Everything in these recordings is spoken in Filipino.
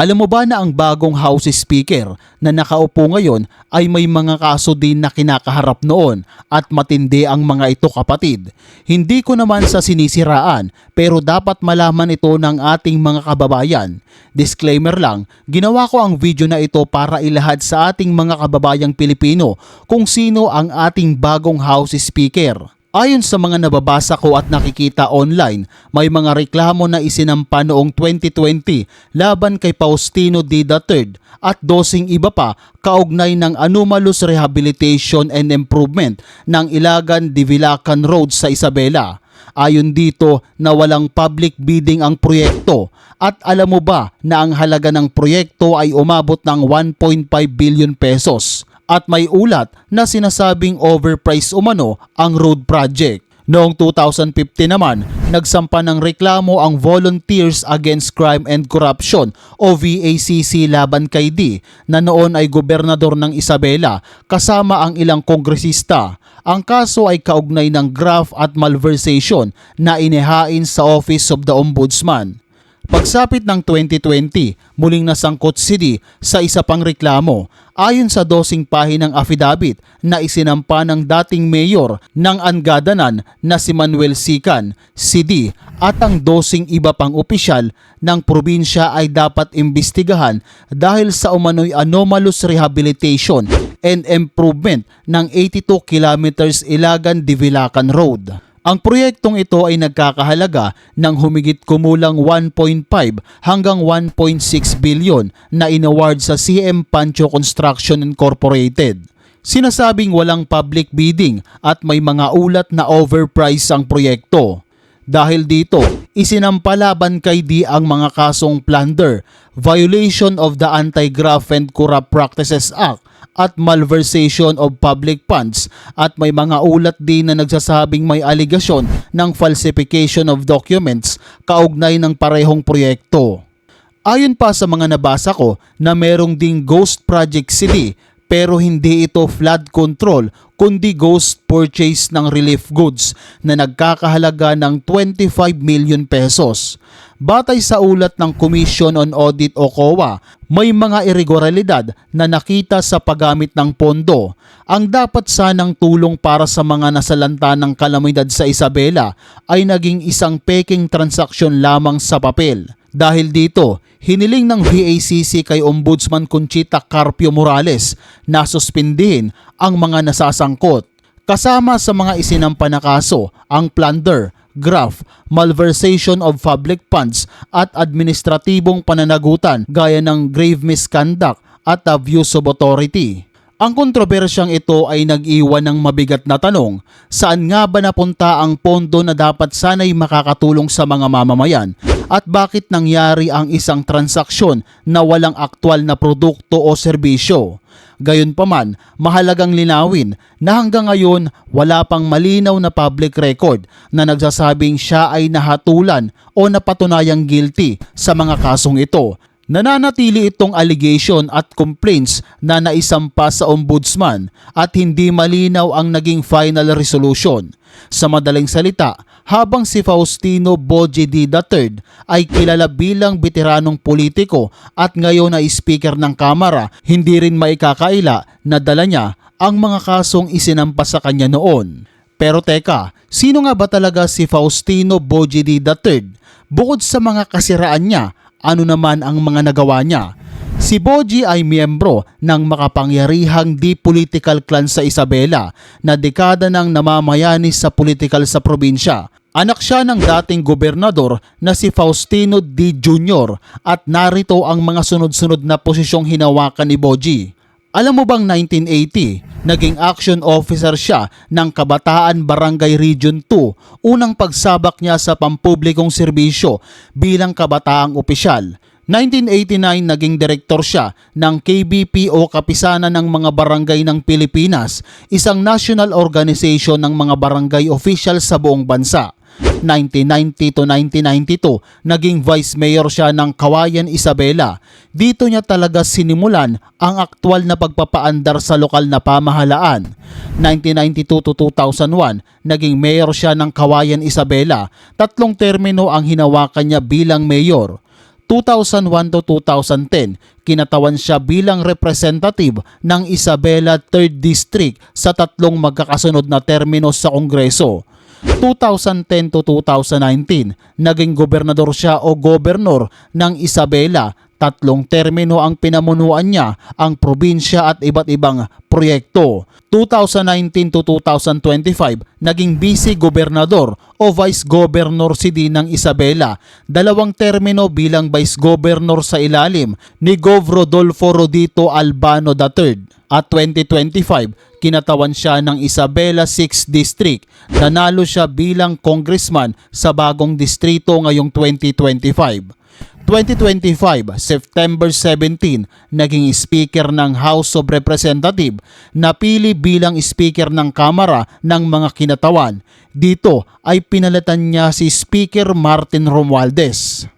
Alam mo ba na ang bagong House Speaker na nakaupo ngayon ay may mga kaso din na kinakaharap noon at matindi ang mga ito kapatid. Hindi ko naman sa sinisiraan pero dapat malaman ito ng ating mga kababayan. Disclaimer lang, ginawa ko ang video na ito para ilahad sa ating mga kababayang Pilipino kung sino ang ating bagong House Speaker. Ayon sa mga nababasa ko at nakikita online, may mga reklamo na isinampa noong 2020 laban kay Faustino D. III at dosing iba pa kaugnay ng anomalous rehabilitation and improvement ng Ilagan Divilacan Road sa Isabela. Ayon dito na walang public bidding ang proyekto at alam mo ba na ang halaga ng proyekto ay umabot ng 1.5 billion pesos at may ulat na sinasabing overpriced umano ang road project. Noong 2015 naman, nagsampa ng reklamo ang Volunteers Against Crime and Corruption o VACC laban kay D na noon ay gobernador ng Isabela kasama ang ilang kongresista. Ang kaso ay kaugnay ng graft at malversation na inihain sa Office of the Ombudsman. Pagsapit ng 2020, muling nasangkot si D sa isa pang reklamo ayon sa dosing pahinang affidavit na isinampa ng dating mayor ng Angadanan na si Manuel Sican, si D at ang dosing iba pang opisyal ng probinsya ay dapat imbestigahan dahil sa umano'y anomalous rehabilitation and improvement ng 82 kilometers Ilagan Divilacan Road. Ang proyektong ito ay nagkakahalaga ng humigit kumulang 1.5 hanggang 1.6 billion na inaward sa CM Pancho Construction Incorporated. Sinasabing walang public bidding at may mga ulat na overpriced ang proyekto. Dahil dito, isinampalaban kay D ang mga kasong plunder, violation of the Anti-Graft and Corrupt Practices Act at malversation of public funds at may mga ulat din na nagsasabing may aligasyon ng falsification of documents kaugnay ng parehong proyekto. Ayon pa sa mga nabasa ko na merong ding Ghost Project City pero hindi ito flood control kundi ghost purchase ng relief goods na nagkakahalaga ng 25 million pesos. Batay sa ulat ng Commission on Audit o COA, may mga irregularidad na nakita sa paggamit ng pondo. Ang dapat sanang tulong para sa mga nasalanta ng kalamidad sa Isabela ay naging isang peking transaksyon lamang sa papel. Dahil dito, hiniling ng VACC kay Ombudsman Conchita Carpio Morales na suspindihin ang mga nasasangkot. Kasama sa mga isinampa na kaso ang plunder, graft, malversation of public funds at administratibong pananagutan gaya ng grave misconduct at abuse of authority. Ang kontrobersyang ito ay nag-iwan ng mabigat na tanong, saan nga ba napunta ang pondo na dapat sanay makakatulong sa mga mamamayan at bakit nangyari ang isang transaksyon na walang aktwal na produkto o serbisyo. Gayunpaman, mahalagang linawin na hanggang ngayon wala pang malinaw na public record na nagsasabing siya ay nahatulan o napatunayang guilty sa mga kasong ito Nananatili itong allegation at complaints na naisampa sa ombudsman at hindi malinaw ang naging final resolution. Sa madaling salita, habang si Faustino Boji D. III ay kilala bilang veteranong politiko at ngayon ay speaker ng Kamara, hindi rin maikakaila na dala niya ang mga kasong isinampa sa kanya noon. Pero teka, sino nga ba talaga si Faustino Boji D. III? Bukod sa mga kasiraan niya, ano naman ang mga nagawa niya. Si Boji ay miyembro ng makapangyarihang di-political clan sa Isabela na dekada nang namamayani sa political sa probinsya. Anak siya ng dating gobernador na si Faustino D. Jr. at narito ang mga sunod-sunod na posisyong hinawakan ni Boji. Alam mo bang 1980, naging action officer siya ng Kabataan Barangay Region 2, unang pagsabak niya sa pampublikong serbisyo bilang kabataang opisyal. 1989 naging direktor siya ng KBP o Kapisanan ng mga Barangay ng Pilipinas, isang national organization ng mga barangay official sa buong bansa. 1990 to 1992, naging vice mayor siya ng Kawayan Isabela. Dito niya talaga sinimulan ang aktwal na pagpapaandar sa lokal na pamahalaan. 1992 to 2001, naging mayor siya ng Kawayan Isabela. Tatlong termino ang hinawakan niya bilang mayor. 2001 to 2010, kinatawan siya bilang representative ng Isabela 3rd District sa tatlong magkakasunod na termino sa Kongreso. 2010 to 2019, naging gobernador siya o gobernor ng Isabela. Tatlong termino ang pinamunuan niya, ang probinsya at iba't ibang proyekto. 2019 to 2025, naging vice gobernador o vice governor si din ng Isabela. Dalawang termino bilang vice governor sa ilalim ni Gov. Rodolfo Rodito Albano III. At 2025, kinatawan siya ng Isabela 6th District. Nanalo siya bilang congressman sa bagong distrito ngayong 2025. 2025, September 17, naging speaker ng House of Representative, napili bilang speaker ng Kamara ng mga kinatawan. Dito ay pinalatan niya si Speaker Martin Romualdez.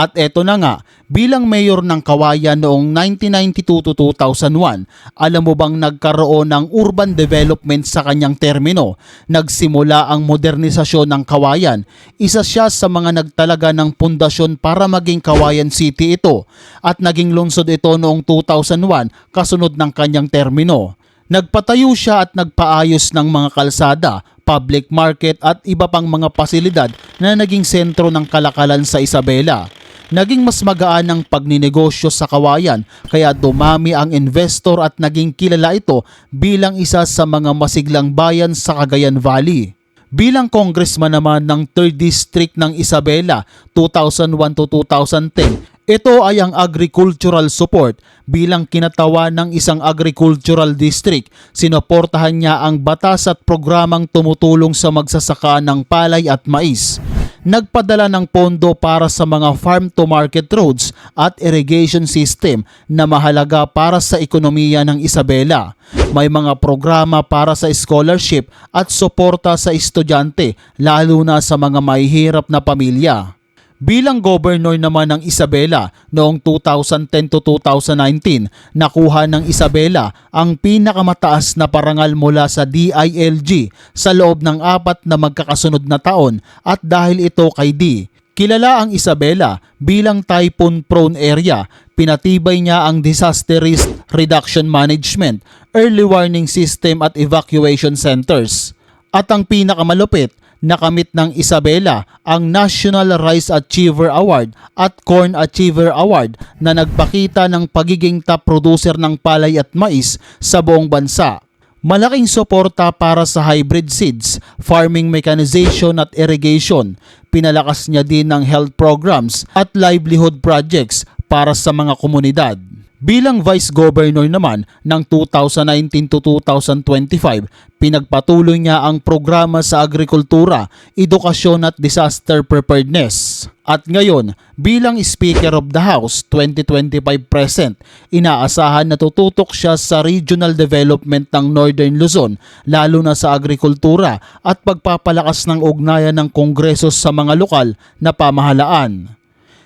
At eto na nga, bilang mayor ng Kawayan noong 1992 to 2001, alam mo bang nagkaroon ng urban development sa kanyang termino? Nagsimula ang modernisasyon ng Kawayan. Isa siya sa mga nagtalaga ng pundasyon para maging Kawayan City ito at naging lungsod ito noong 2001 kasunod ng kanyang termino. Nagpatayo siya at nagpaayos ng mga kalsada, public market at iba pang mga pasilidad na naging sentro ng kalakalan sa Isabela. Naging mas magaan ang pagninegosyo sa kawayan kaya dumami ang investor at naging kilala ito bilang isa sa mga masiglang bayan sa Cagayan Valley. Bilang congressman naman ng 3rd District ng Isabela 2001 to 2010, ito ay ang agricultural support bilang kinatawa ng isang agricultural district. Sinoportahan niya ang batas at programang tumutulong sa magsasaka ng palay at mais. Nagpadala ng pondo para sa mga farm-to-market roads at irrigation system na mahalaga para sa ekonomiya ng Isabela. May mga programa para sa scholarship at suporta sa estudyante lalo na sa mga mahihirap na pamilya. Bilang governor naman ng Isabela noong 2010 to 2019, nakuha ng Isabela ang pinakamataas na parangal mula sa DILG sa loob ng apat na magkakasunod na taon at dahil ito kay D. Kilala ang Isabela bilang typhoon prone area. Pinatibay niya ang disaster risk reduction management, early warning system at evacuation centers. At ang pinakamalupit, nakamit ng Isabela ang National Rice Achiever Award at Corn Achiever Award na nagpakita ng pagiging top producer ng palay at mais sa buong bansa. Malaking suporta para sa hybrid seeds, farming mechanization at irrigation. Pinalakas niya din ng health programs at livelihood projects para sa mga komunidad. Bilang Vice Governor naman ng 2019 to 2025, pinagpatuloy niya ang programa sa agrikultura, edukasyon at disaster preparedness. At ngayon, bilang Speaker of the House 2025 present, inaasahan na tututok siya sa regional development ng Northern Luzon, lalo na sa agrikultura at pagpapalakas ng ugnayan ng Kongreso sa mga lokal na pamahalaan.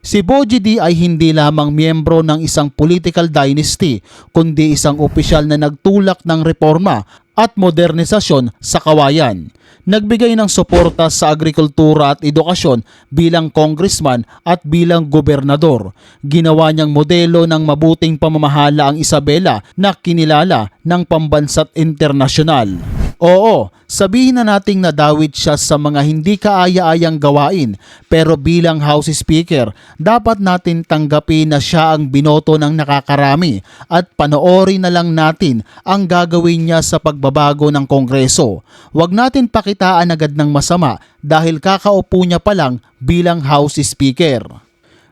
Si Boji D ay hindi lamang miyembro ng isang political dynasty, kundi isang opisyal na nagtulak ng reforma at modernisasyon sa kawayan. Nagbigay ng suporta sa agrikultura at edukasyon bilang congressman at bilang gobernador. Ginawa niyang modelo ng mabuting pamamahala ang Isabela na kinilala ng pambansa't internasyonal. Oo, sabihin na nating nadawit siya sa mga hindi kaaya-ayang gawain pero bilang House Speaker, dapat natin tanggapin na siya ang binoto ng nakakarami at panoorin na lang natin ang gagawin niya sa pagbabago ng Kongreso. Huwag natin pakitaan agad ng masama dahil kakaupo niya pa lang bilang House Speaker.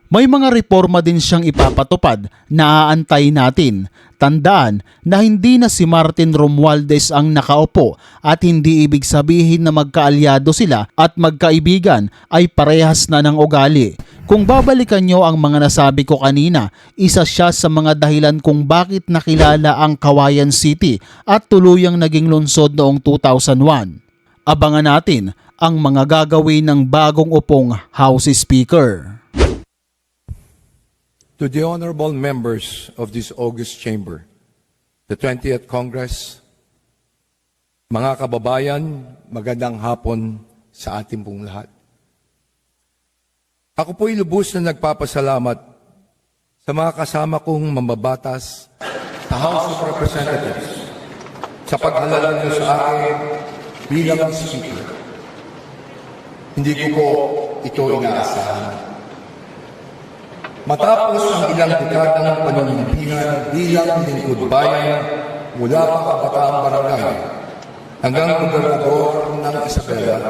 May mga reforma din siyang ipapatupad na aantay natin. Tandaan na hindi na si Martin Romualdez ang nakaupo at hindi ibig sabihin na magkaalyado sila at magkaibigan ay parehas na ng ugali. Kung babalikan nyo ang mga nasabi ko kanina, isa siya sa mga dahilan kung bakit nakilala ang Kawayan City at tuluyang naging lungsod noong 2001. Abangan natin ang mga gagawin ng bagong upong House Speaker. To the honorable members of this August Chamber, the 20th Congress, mga kababayan, magandang hapon sa ating pong lahat. Ako po'y lubos na nagpapasalamat sa mga kasama kong mambabatas sa House of Representatives sa paghalala niyo sa akin bilang Speaker. Hindi ko po ito inaasahan. Matapos ang ilang dekadang panunumpihan bilang lingkod bayan mula pa kabataang barangay hanggang gobernador ng Isabela,